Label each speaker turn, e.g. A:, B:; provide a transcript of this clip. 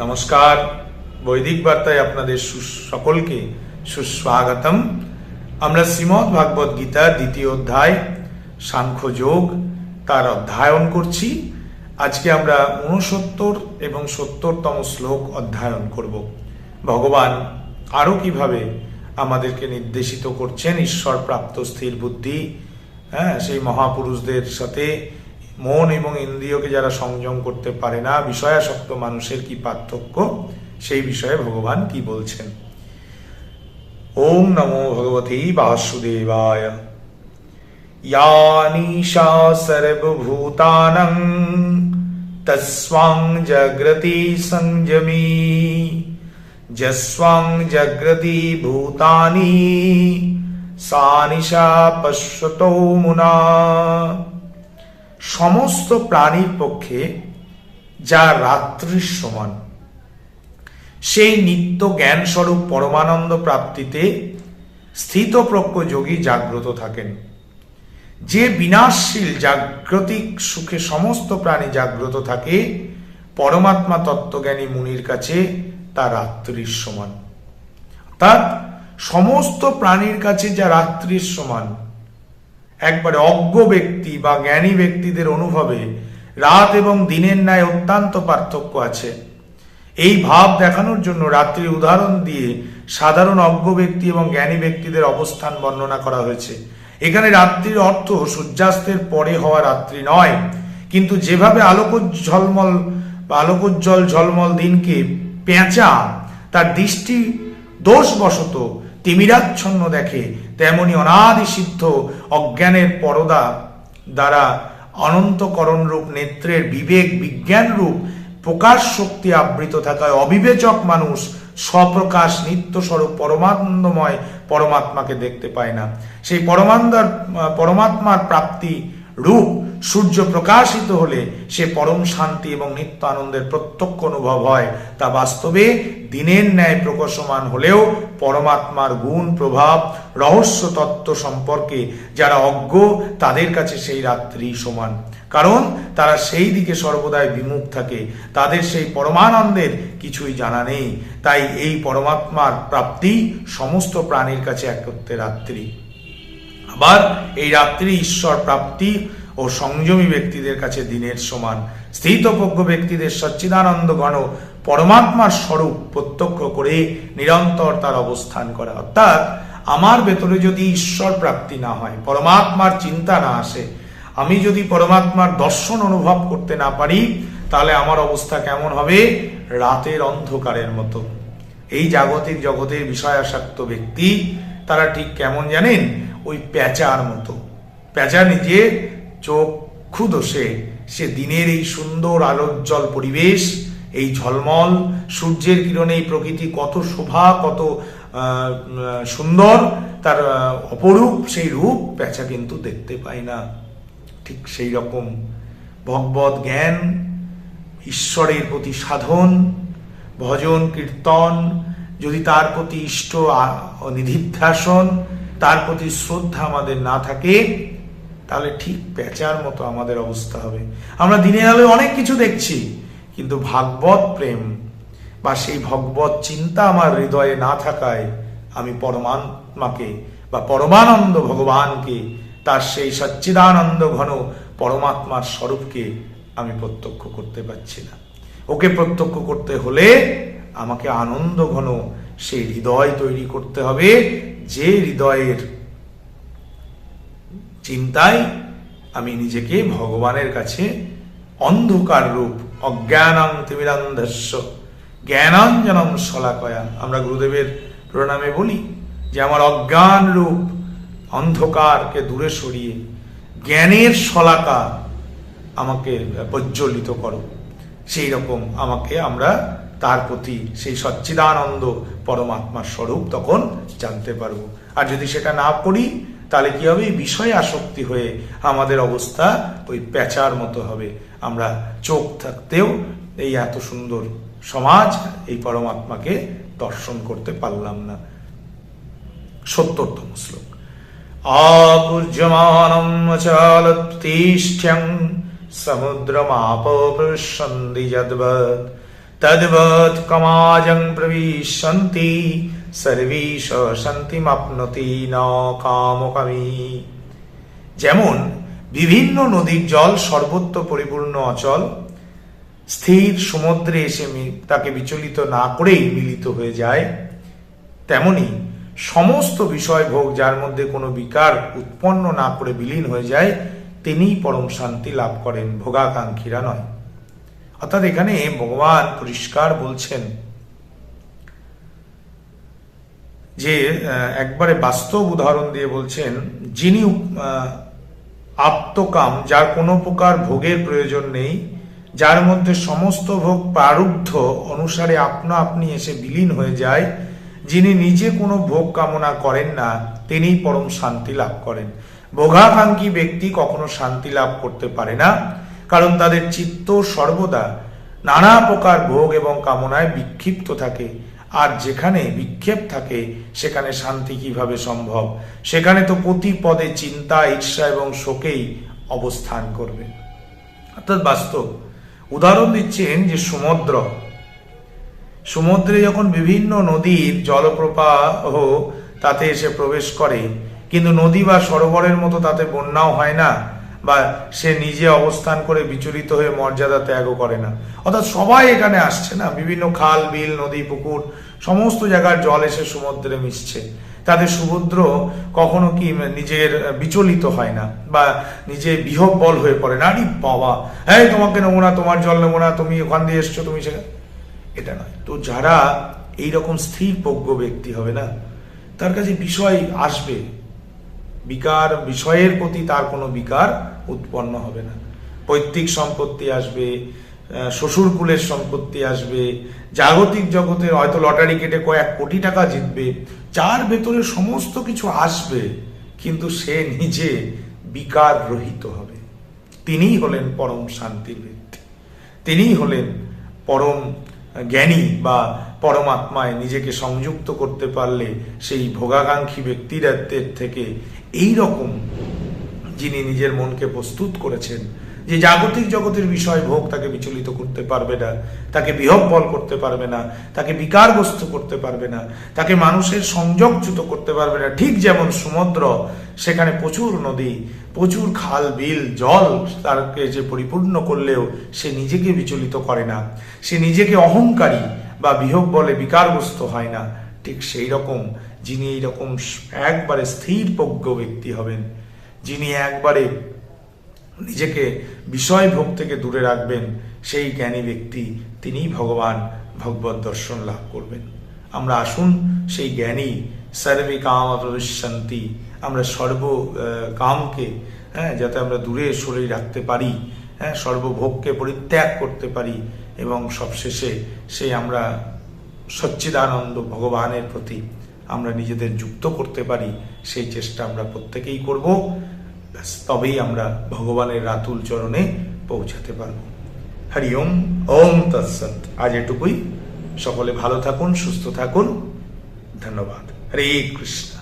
A: নমস্কার। বৈদিক বার্তায় আপনাদের সকলকে সুস্বাগতম। আমরা শ্রীমৎ ভাগবত গীতার দ্বিতীয় অধ্যায়, সাংখ্য যোগ, তার অধ্যয়ন করছি। আজকে আমরা উনসত্তর এবং সত্তরতম শ্লোক অধ্যয়ন করব। ভগবান আরও কীভাবে আমাদেরকে নির্দেশিত করছেন ঈশ্বর প্রাপ্ত স্থির বুদ্ধি হ্যাঁ সেই মহাপুরুষদের সাথে মন এবং ইন্দ্রিয়কে যারা সংযম করতে পারে না, বিষয়াসক্ত মানুষের কি পার্থক্য? সেই বিষয়ে ভগবান কি বলছেন? ওম নমো ভগবতী বাসুদেবায়। ইয়ানিশা সর্বভূতানং তস্বাং জাগ্রতি সংযমী। যস্বাং জাগ্রতি ভূতানি। সা নিশা পশ্যতো মুনা। সমস্ত প্রাণীর পক্ষে যা রাত্রির সমান, সেই নিত্য জ্ঞান স্বরূপ পরমানন্দ প্রাপ্তিতে স্থিতপ্রজ্ঞ যোগী জাগ্রত থাকেন। যে বিনাশশীল জাগ্রতিক সুখে সমস্ত প্রাণী জাগ্রত থাকে, পরমাত্মা তত্ত্বজ্ঞানী মুনির কাছে তা রাত্রির সমান। অর্থাৎ সমস্ত প্রাণীর কাছে যা রাত্রির সমান একবারে অজ্ঞ ব্যক্তি বা জ্ঞানী ব্যক্তিদের অনুভবে রাত এবং দিনের ন্যায় অত্যন্ত পার্থক্য আছে। এই ভাব দেখানোর জন্য রাত্রির উদাহরণ দিয়ে সাধারণ অজ্ঞ ব্যক্তি এবং জ্ঞানী ব্যক্তিদের অবস্থান বর্ণনা করা হয়েছে। এখানে রাত্রির অর্থ সূর্যাস্তের পরে হওয়া রাত্রি নয়, কিন্তু যেভাবে আলোকোজ্জ্বলমল বা আলোকোজ্জ্বল ঝলমল দিনকে পেঁচা, তার দৃষ্টি দোষবশত তিমিরাচ্ছন্ন দেখে তেমনি অনাদি সিদ্ধ অজ্ঞানের পরদা দ্বারা অনন্তকরণ রূপ নেত্রের বিবেক বিজ্ঞান রূপ প্রকাশ শক্তি আবৃত থাকায় অবিবেচক মানুষ স্বপ্রকাশ নিত্যস্বরূপ পরমানন্দময় পরমাত্মাকে দেখতে পায় না। সেই পরমান্দার পরমাত্মার প্রাপ্তি রূপ সূর্য প্রকাশিত হলে সে পরম শান্তি এবং নিত্য আনন্দের প্রত্যক্ষ অনুভব হয়। তা বাস্তবে দিনের ন্যায় প্রকাশমান হলেও পরমাত্মার গুণ প্রভাব রহস্য তত্ত্ব সম্পর্কে যারা অজ্ঞ, তাদের কাছে সেই রাত্রি সমান। কারণ তারা সেই দিকে সর্বদাই বিমুখ থাকে। তাদের সেই পরমানন্দের কিছুই জানা নেই। তাই এই পরমাত্মার প্রাপ্তি সমস্ত প্রাণীর কাছে একত্রে রাত্রি। আবার এই রাত্রি ঈশ্বর প্রাপ্তি ও সংযমী ব্যক্তিদের কাছে দিনের সমান। স্থিতপজ্ঞ ব্যক্তিদের সচ্চিদানন্দ গণ পরমাত্মার স্বরূপ প্রত্যক্ষ করে নিরন্তর তার অবস্থান করা। অর্থাৎ, আমার ভেতরে যদি ঈশ্বর প্রাপ্তি না হয়, পরমাত্মার চিন্তা না আসে, আমি যদি পরমাত্মার দর্শন অনুভব করতে না পারি, তাহলে আমার অবস্থা কেমন হবে? রাতের অন্ধকারের মতো। এই জাগতিক জগতের বিষয়াসক্ত ব্যক্তি, তারা ঠিক কেমন জানেন? ওই প্যাঁচার মতো। প্যাঁচা নিজে চক্ষু দোষে সে। দিনের এই সুন্দর আলোজ্জ্বল পরিবেশ, এই ঝলমল, সূর্যের কিরণে এই প্রকৃতি কত শোভা, কত সুন্দর, তার অপরূপ সেই রূপ প্যাঁচা কিন্তু দেখতে পায় না। ঠিক সেই রকম। ভগবত জ্ঞান, ঈশ্বরের প্রতি সাধন, ভজন কীর্তন, যদি তার প্রতি ইষ্ট নিধিধ্যাসন তার প্রতি শ্রদ্ধা আমাদের না থাকে, তাহলে ঠিক পেঁচার মতো আমাদের অবস্থা হবে। আমরা দিনের আলোয় অনেক কিছু দেখছি, কিন্তু ভাগবত প্রেম বা সেই ভগবত চিন্তা আমার হৃদয়ে না থাকায় আমি পরমাত্মাকে বা পরমানন্দ ভগবানকে, তার সেই সচ্চিদানন্দ ঘন পরমাত্মার স্বরূপকে আমি প্রত্যক্ষ করতে পারছি না। ওকে প্রত্যক্ষ করতে হলে আমাকে আনন্দ ঘন সেই হৃদয় তৈরি করতে হবে যে হৃদয়ের চিন্তায় আমি নিজেকে ভগবানের কাছে অন্ধকার রূপ, অজ্ঞানাং তিমিরান্ধস্য, জ্ঞানাঞ্জনম শলাকয়া আমরা গুরুদেবের প্রণামে বলি যে, আমার অজ্ঞান রূপ অন্ধকারকে দূরে সরিয়ে জ্ঞানের শলাকা আমাকে প্রজ্বলিত করো। সেই রকম আমাকে আমরা তার প্রতি সেই সচ্চিদানন্দ পরমাত্মার স্বরূপ তখন জানতে পারব। আর যদি সেটা না করি, তাহলে কি হবে? বিষয়ে আসক্তি হয়ে আমাদের অবস্থা ওই প্যাচার মতো হবে। আমরা চোখ থাকতেও এই এত সুন্দর সমাজ এই পরমাত্মাকে দর্শন করতে পারলাম না। সত্তরতম শ্লোক। আকুর্যমানম চালতিষ্ঠ্যং সন্ধি যদ্বৎ তদ্বৎ কমাজং প্রবিশন্তি সর্বীশ শান্তিমাপ্নতি ন কামকামী যেমন বিভিন্ন নদীর জল সর্বত্র পরিপূর্ণ অচল, স্থির সমুদ্রে এসে তাকে বিচলিত না করেই মিলিত হয়ে যায়, তেমনি সমস্ত বিষয় ভোগ যার মধ্যে কোনো বিকার উৎপন্ন না করে বিলীন হয়ে যায়, তিনিই পরম শান্তি লাভ করেন, ভোগাকাঙ্ক্ষীরা নয়। অর্থাৎ এখানে ভগবান পরিষ্কার বলছেন যে একবারে বাস্তব উদাহরণ দিয়ে বলছেন, যিনি আপ্তকাম, যার কোনো প্রকার ভোগের প্রয়োজন নেই, যার মধ্যে সমস্ত ভোগ প্রারুব্ধ অনুসারে আপনা আপনি এসে বিলীন হয়ে যায়, যিনি নিজে কোনো ভোগ কামনা করেন না, তিনিই পরম শান্তি লাভ করেন। ভোগাকাঙ্ক্ষী ব্যক্তি কখনো শান্তি লাভ করতে পারে না। কারণ তাদের চিত্ত সর্বদা নানা প্রকার ভোগ এবং কামনায় বিক্ষিপ্ত থাকে। আর যেখানে বিক্ষেপ থাকে, সেখানে শান্তি কীভাবে সম্ভব? সেখানে তো প্রতি পদে চিন্তা, ঈর্ষা এবং শোকেই অবস্থান করবে। অর্থাৎ বাস্তব। উদাহরণ দিচ্ছেন যে সমুদ্র। সমুদ্রে যখন বিভিন্ন নদীর জলপ্রবাহ, তাতে এসে প্রবেশ করে, কিন্তু নদী বা সরোবরের মতো তাতে বন্যাও হয় না। বা সে নিজে অবস্থান করে বিচলিত হয়ে মর্যাদা ত্যাগও করে না। অর্থাৎ সবাই এখানে আসছে না। বিভিন্ন খাল, বিল, নদী, পুকুর, সমস্ত জায়গার জল এসে সমুদ্রে মিশছে। তাদের সমুদ্র কখনো কি নিজের বিচলিত হয় না বা নিজে বিহব্বল হয়ে পড়ে না? আরে বাবা! হ্যাঁ তোমাকে নেব না তোমার জল নেব না তুমি ওখান দিয়ে এসছো, তুমি সেখানে এটা নয়। তো যারা এই রকম স্থির প্রজ্ঞ ব্যক্তি হবে না, তার কাছে বিষয় আসবে। বিকার, বিষয়ের প্রতি তার কোনো বিকার উৎপন্ন হবে না। পৈতৃক সম্পত্তি আসবে শ্বশুরকুলের সম্পত্তি আসবে, জাগতিক জগতের হয়তো লটারি কেটে কয়েক কোটি টাকা জিতবে, যার ভেতরে সমস্ত কিছু আসবে, কিন্তু সে নিজে বিকার রহিত হবে। তিনিই হলেন পরম শান্তির ব্যক্তি তিনিই হলেন পরম জ্ঞানী বা পরমাত্মায় নিজেকে সংযুক্ত করতে পারলে সেই ভোগাকাঙ্ক্ষী ব্যক্তিদের থেকে এই রকম যিনি নিজের মনকে প্রস্তুত করেছেন, যে জাগতিক জগতের বিষয় ভোগ তাকে বিচলিত করতে পারবে না, তাকে বিহব্বল করতে পারবে না, তাকে বিকারগ্রস্ত করতে পারবে না, তাকে মানুষের সংযোগচ্যুত করতে পারবে না। ঠিক যেমন সমুদ্র, সেখানে প্রচুর নদী, প্রচুর খাল, বিল, জল তাকে যে পরিপূর্ণ করলেও সে নিজেকে বিচলিত করে না। সে নিজেকে অহংকারী বা বিহব বলে বিকারগ্রস্ত হয় না। ঠিক সেই রকম যিনি এইরকম একবারে স্থির প্রজ্ঞ ব্যক্তি হবেন। যিনি একবারে নিজেকে বিষয় ভোগ থেকে দূরে রাখবেন, সেই জ্ঞানী ব্যক্তি তিনিই ভগবান ভগবত দর্শন লাভ করবেন। আমরা আসুন, সেই জ্ঞানী সর্বে কাম প্রবিশান্তি আমরা সর্ব কামকে হ্যাঁ যাতে আমরা দূরে সরিয়ে রাখতে পারি হ্যাঁ সর্বভোগকে পরিত্যাগ করতে পারি এবং সবশেষে সেই আমরা সচ্চিদানন্দ ভগবানের প্রতি আমরা নিজেদের যুক্ত করতে পারি, সেই চেষ্টা আমরা প্রত্যেকেই করব। ব্যাস, তবেই আমরা ভগবানের রাতুল চরণে পৌঁছাতে পারব। হরি ওম ওম তৎসৎ। আজ এটুকুই। সকলে ভালো থাকুন, সুস্থ থাকুন। ধন্যবাদ। হরে কৃষ্ণ।